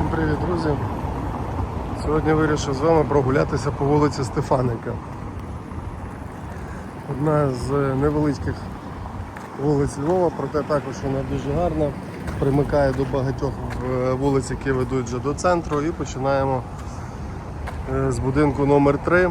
Всім привіт, друзі! Сьогодні вирішив з вами прогулятися по вулиці Стефаника. Одна з невеличких вулиць Львова, проте також вона дуже гарна. Примикає до багатьох е, вулиць, які ведуть вже до центру. І починаємо е, з будинку номер 3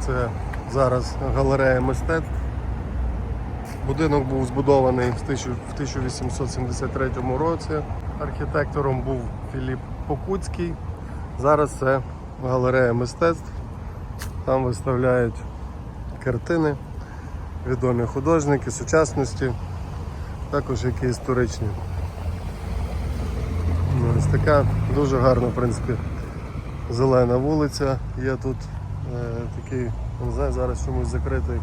Це зараз галерея мистецтв. Будинок був збудований в 1873 році. Архітектором був Філіп Покуцький. Зараз це галерея мистецтв. Там виставляють картини, відомі художники, сучасності, також які історичні. Ну, Ось така дуже гарна, в принципі, зелена вулиця. Є тут е, такий, знаю, зараз чомусь закритий.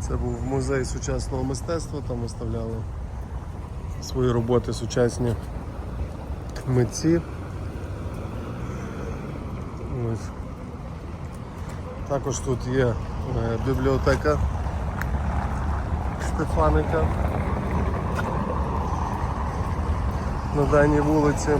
Це був музей сучасного мистецтва, там виставляли свої роботи сучасні митці. Ось. Також тут є е, бібліотека Стефаника на даній вулиці.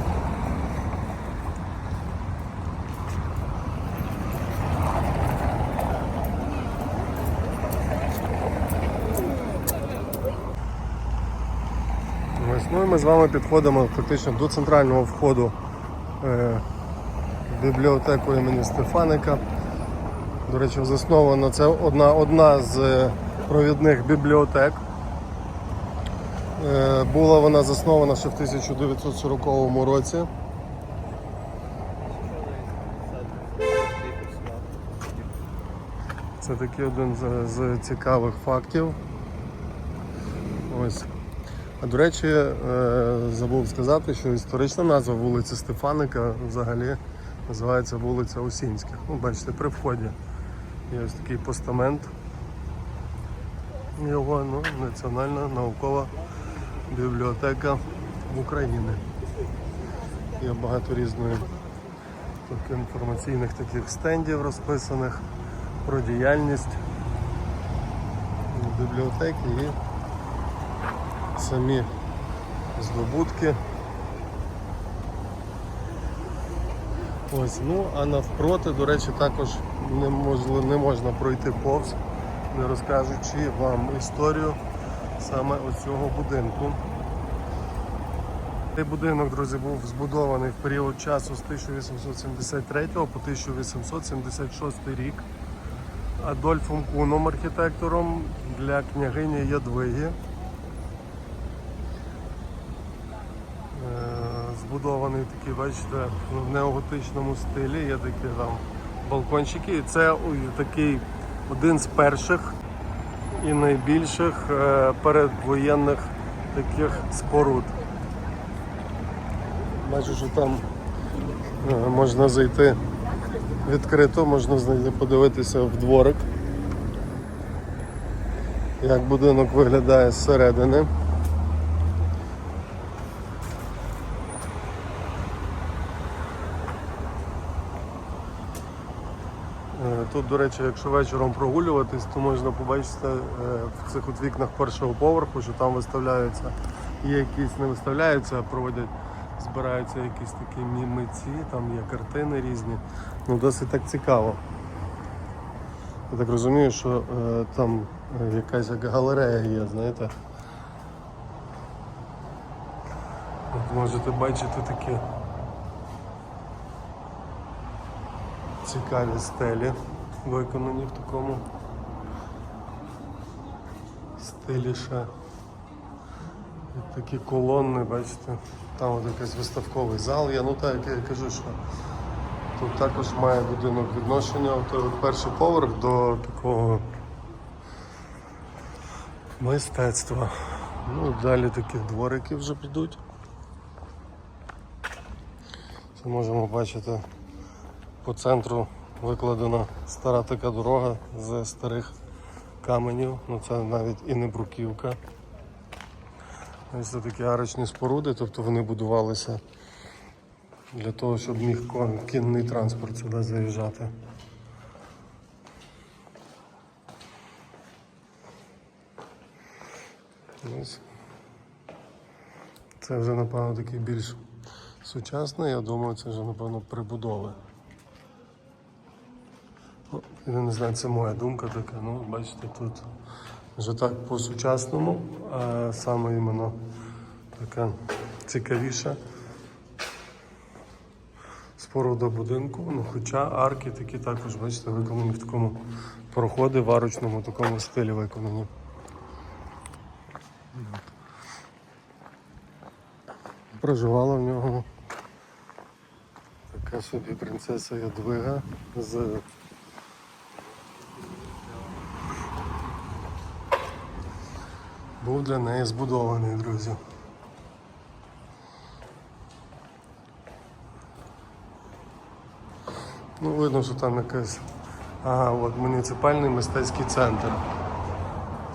Ось, ну і ми з вами підходимо фактично до центрального входу е, в бібліотеку імені Стефаника. До речі, заснована це одна, одна з е, провідних бібліотек. Е, була вона заснована ще в 1940 році. Це такий один з, з цікавих фактів. Ось. А до речі, е, забув сказати, що історична назва вулиці Стефаника взагалі називається вулиця Осінських. Ну, бачите, при вході є ось такий постамент. Його ну, Національна наукова бібліотека України. Є багато різної тут інформаційних таких стендів розписаних про діяльність бібліотеки і самі здобутки. Ось, ну а навпроти, до речі, також неможливо, не можна пройти повз, не розкажучи вам історію саме оцього будинку. Цей будинок, друзі, був збудований в період часу з 1873 по 1876 рік Адольфом Куном, архітектором для княгині Ядвиги. Е, збудований такий, бачите, в неоготичному стилі. Є такі там балкончики. І це такий один з перших і найбільших е, передвоєнних таких споруд. Бачу, що там е, можна зайти відкрито, можна знайти, подивитися в дворик, як будинок виглядає зсередини. Тут, до речі, якщо вечором прогулюватись, то можна побачити е, в цих от вікнах першого поверху, що там виставляються, є якісь не виставляються, а проводять, збираються якісь такі мі- митці, там є картини різні. Ну, досить так цікаво. Я так розумію, що е, там е, якась як галерея є, знаєте. От можете бачити такі цікаві стелі, виконані в такому стилі ще. І такі колонни, бачите, там от якийсь виставковий зал є. Ну так, я кажу, що тут також має будинок відношення, от, от перший поверх до такого мистецтва. Ну, далі такі дворики вже підуть. Це можемо бачити по центру викладена стара така дорога з старих каменів. Ну це навіть і не бруківка. Ось це такі арочні споруди, тобто вони будувалися для того, щоб міг кінний транспорт сюди заїжджати. Ось. Це вже, напевно, такий більш сучасне, я думаю, це вже, напевно, прибудови. Я не знаю, це моя думка така. Ну, бачите, тут вже так по-сучасному, а саме іменно така цікавіша споруда будинку. Ну, хоча арки такі також, бачите, виконані в такому проходи в арочному такому стилі виконані. Проживала в нього така собі принцеса Ядвига з був для неї збудований, друзі. Ну, видно, що там якась. Ага, от муніципальний мистецький центр.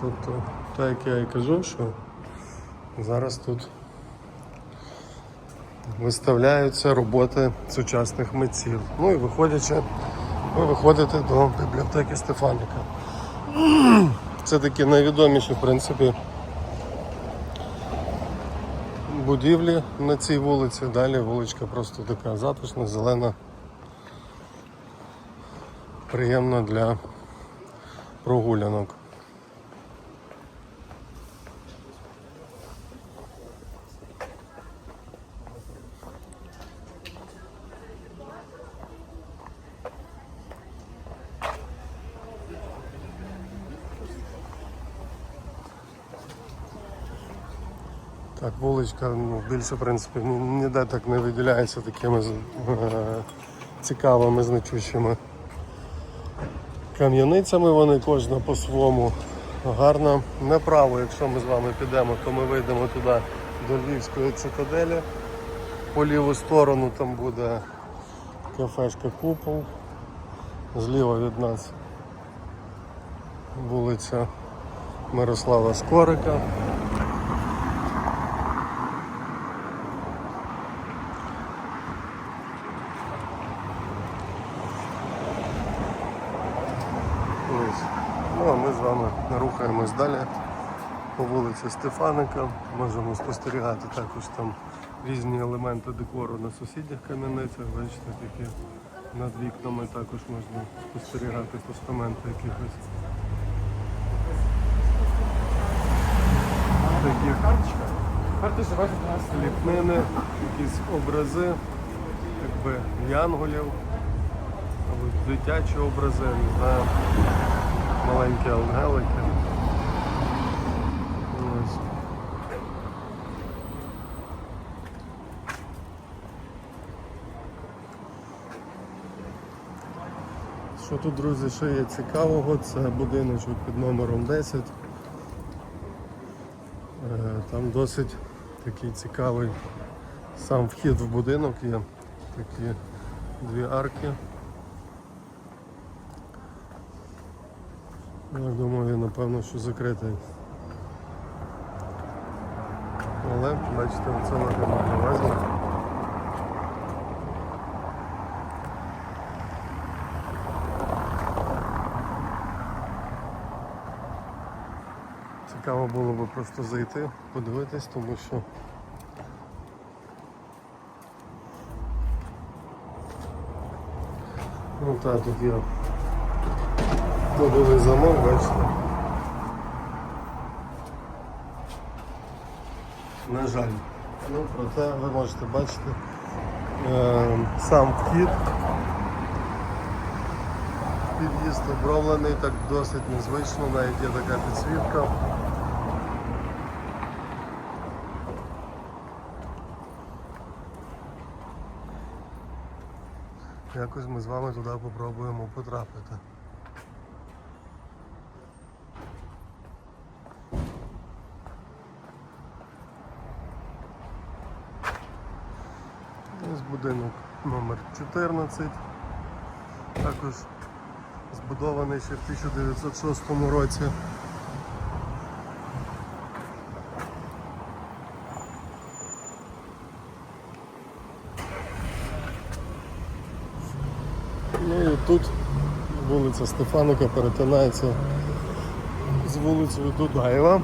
Тобто, так як я і кажу, що зараз тут виставляються роботи сучасних митців. Ну і виходячи, ви виходите до бібліотеки Стефаника. Це такі найвідоміші, в принципі, будівлі на цій вулиці. Далі вуличка просто така затишна, зелена, приємна для прогулянок. Так, вуличка ну, більше, в принципі, ні- ніде так не виділяється такими е, цікавими, значущими кам'яницями. Вони кожна по-своєму гарна. Направо, якщо ми з вами підемо, то ми вийдемо туди до Львівської цитаделі. По ліву сторону там буде кафешка Купол. Зліва від нас вулиця Мирослава Скорика. Ось. Ну а ми з вами рухаємось далі по вулиці Стефаника. Можемо спостерігати також там різні елементи декору на сусідніх кам'яницях. Бачите, такі над вікнами також можна спостерігати постаменти якихось. Таких ліпнини, якісь образи, якби янголів, або дитячі образи, не знаю, маленькі ангелики. Ось. Що тут, друзі, ще є цікавого, це будиночок під номером 10. Е, Там досить такий цікавий сам вхід в будинок є. Такі дві арки. Я думаю, напевно, що закритий. Але бачите, це на увазі. Цікаво було би просто зайти, подивитись, тому що ну так, тут є кодовий замок, бачите. На жаль. Ну, проте ви можете бачити е, сам вхід. Під'їзд оброблений так досить незвично, навіть є така підсвітка. Якось ми з вами туди попробуємо потрапити. Ось будинок номер 14. Також збудований ще в 1906 році. Ну і тут вулиця Стефаника перетинається з вулицею Дудаєва.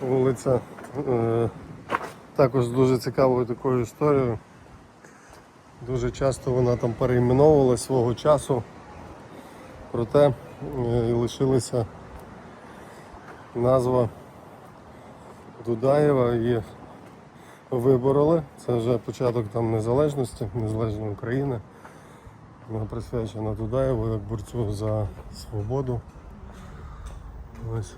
Вулиця е, також дуже цікавою такою історією. Дуже часто вона там перейменовувалась свого часу, проте е, і лишилася назва Дудаєва і вибороли. Це вже початок там незалежності, незалежної України. Вона присвячена Дудаєву як борцю за свободу. Ось.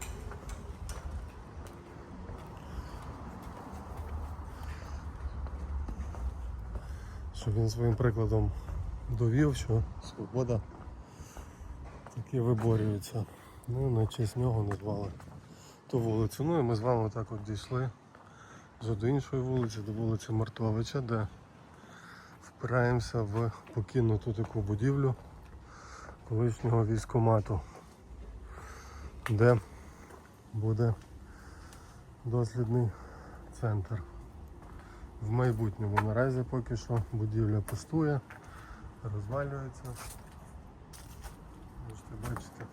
Що він своїм прикладом довів, що свобода таки виборюється. Ну на честь нього назвали ту вулицю. Ну і ми з вами так от дійшли вже до іншої вулиці, до вулиці Мартовича, де впираємося в покинуту таку будівлю колишнього військомату, де буде дослідний центр. В майбутньому наразі поки що будівля пустує, розвалюється. Можете бачити.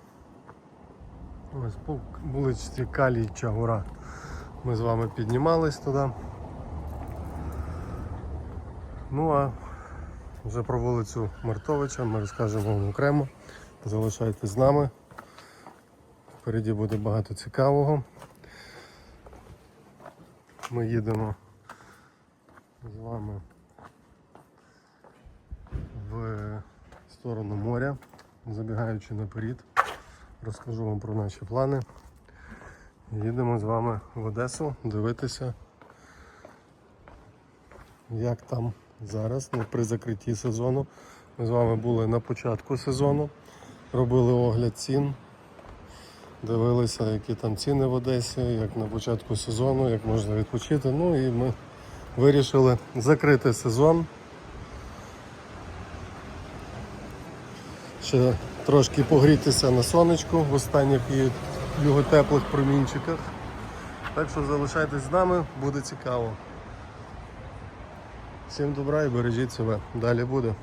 Ось по вулиці Калій Чагура. Ми з вами піднімались туди. Ну а вже про вулицю Мартовича ми розкажемо вам окремо. Залишайтесь з нами. Впереді буде багато цікавого. Ми їдемо з вами в сторону моря, забігаючи наперед, розкажу вам про наші плани. Їдемо з вами в Одесу дивитися, як там зараз ну, при закритті сезону. Ми з вами були на початку сезону, робили огляд цін, дивилися, які там ціни в Одесі, як на початку сезону, як можна відпочити. Ну і ми вирішили закрити сезон. Ще трошки погрітися на сонечку в останніх її- його теплих промінчиках. Так що залишайтесь з нами, буде цікаво. Всім добра і бережіть себе. Далі буде.